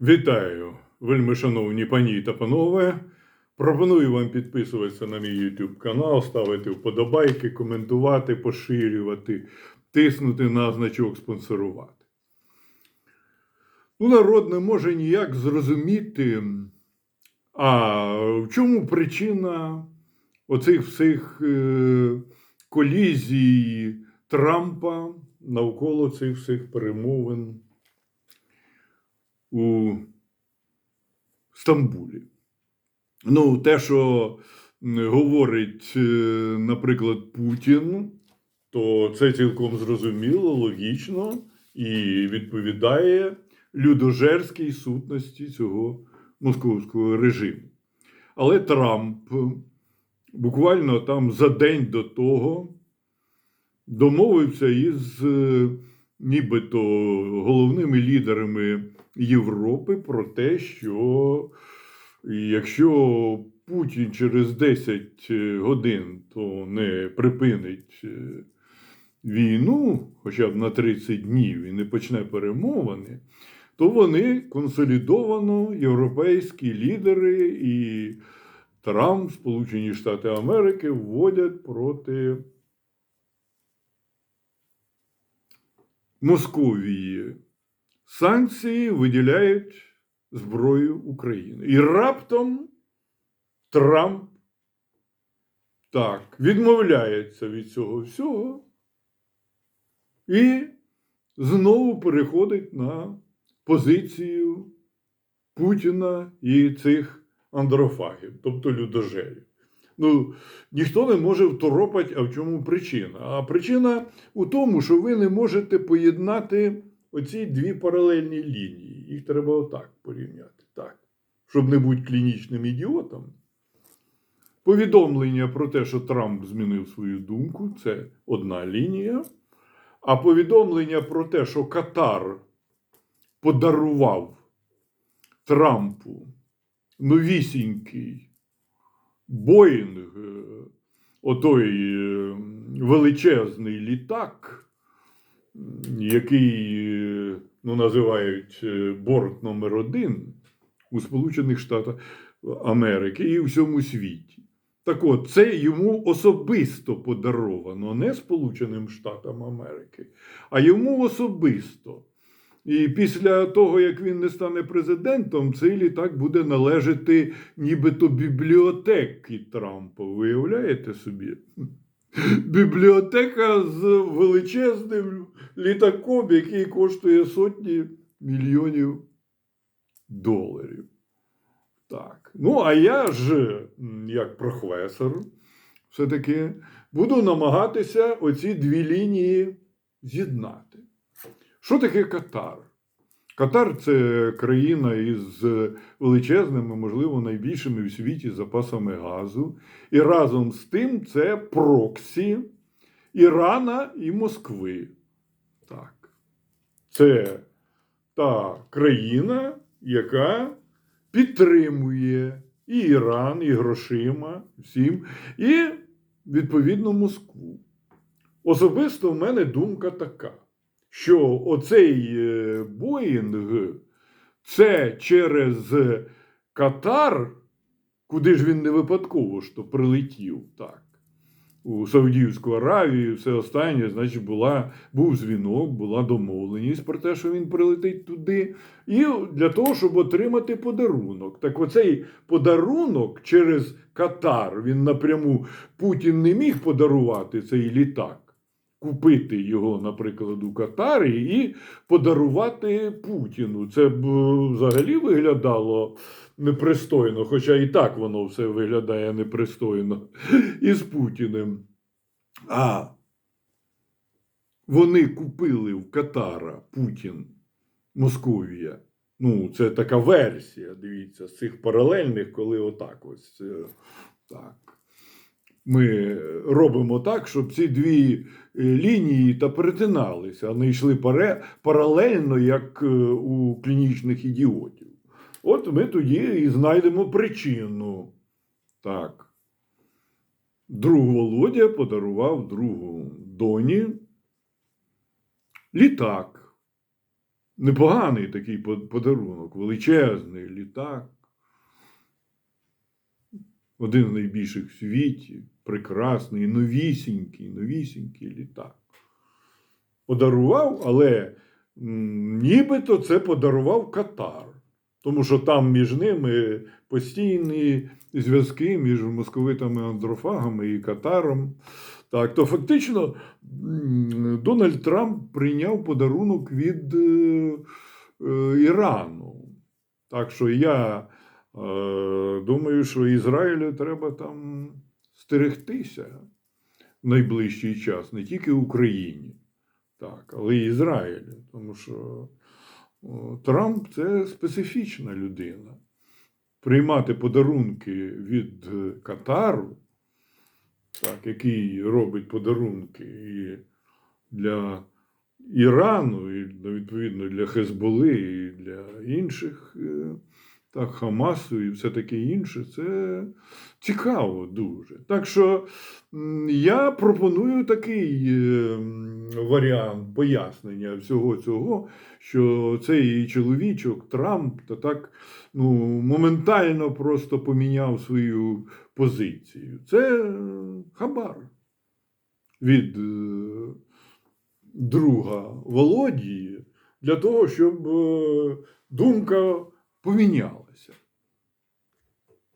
Вітаю, вельми шановні пані та панове. Пропоную вам підписуватися на мій YouTube канал, ставити вподобайки, коментувати, поширювати, тиснути на значок спонсорувати. Ну, народ не може ніяк зрозуміти, а в чому причина оцих всіх е, колізій Трампа навколо цих всіх перемовин у Стамбулі. Ну, те, що говорить, е, наприклад, Путін, то це цілком зрозуміло, логічно і відповідає людожерській сутності цього московського режиму. Але Трамп буквально там за день до того домовився із е, нібито головними лідерами Європи про те, що якщо Путін через 10 годин то не припинить е, війну, хоча б на 30 днів і не почне перемовини, то вони консолідовано європейські лідери і Трамп, Сполучені Штати Америки вводять проти Московії санкції виділяють зброю України. І раптом Трамп так відмовляється від цього всього і знову переходить на позицію Путіна і цих андрофагів, тобто людожерів. Ну, ніхто не може второпати, а в чому причина? А причина у тому, що ви не можете поєднати оці дві паралельні лінії. Їх треба отак порівняти. Так. Щоб не бути клінічним ідіотом. Повідомлення про те, що Трамп змінив свою думку, це одна лінія. А повідомлення про те, що Катар подарував Трампу новісінький Боїнг, е, отой е, величезний літак, який ну, називають е, борт номер один у Сполучених Штатах Америки і у всьому світі. Так от, це йому особисто подаровано, не Сполученим Штатам Америки, а йому особисто. І після того, як він не стане президентом, цей літак буде належати нібито бібліотеки Трампа. Виявляєте собі? Бібліотека з величезним літаком, який коштує сотні мільйонів доларів. Так. Ну, а я ж, як професор, все-таки буду намагатися оці дві лінії з'єднати. Що таке Катар? Катар це країна із величезними, можливо, найбільшими в світі запасами газу. І разом з тим це проксі Ірана і Москви. Це та країна, яка підтримує і Іран, і грошима, всім, і відповідно Москву. Особисто в мене думка така що оцей е, Боїнг це через Катар, куди ж він не випадково то прилетів так. У Саудівську Аравію, все останнє, значить, була, був дзвінок, була домовленість про те, що він прилетить туди, і для того, щоб отримати подарунок. Так оцей подарунок через Катар він напряму Путін не міг подарувати цей літак купити його, наприклад, у Катарі і подарувати Путіну. Це б е, взагалі виглядало непристойно, хоча і так воно все виглядає непристойно із Путіним. А вони купили в Катара Путін, Московія. Ну, це така версія, дивіться, з цих паралельних, коли отак ось е, так. Ми робимо так, щоб ці дві лінії та перетиналися, а не йшли паралельно, як е, у клінічних ідіотів. От ми тоді і знайдемо причину. Так. Друг Володя подарував другу доні літак. непоганий такий подарунок, величезний літак. Один з найбільших в світі, прекрасний, новісінький, новісінький літак. Подарував, але нібито це подарував Катар. Тому що там між ними постійні зв'язки між московитами андрофагами і Катаром. Так, то фактично Дональд Трамп прийняв подарунок від е, е, Ірану. Так що я е, думаю, що Ізраїлю треба там стерегтися в найближчий час, не тільки Україні, так, але й Ізраїлю. Тому що Трамп це специфічна людина. Приймати подарунки від Катару, так, який робить подарунки і для Ірану, і відповідно для Хезболи, і для інших, е, так, Хамасу і все таке інше, це цікаво дуже. Так що я пропоную такий е, варіант пояснення всього цього, що цей чоловічок Трамп та так ну, моментально просто поміняв свою позицію. Це е, хабар від е, друга Володії для того, щоб думка помінялася.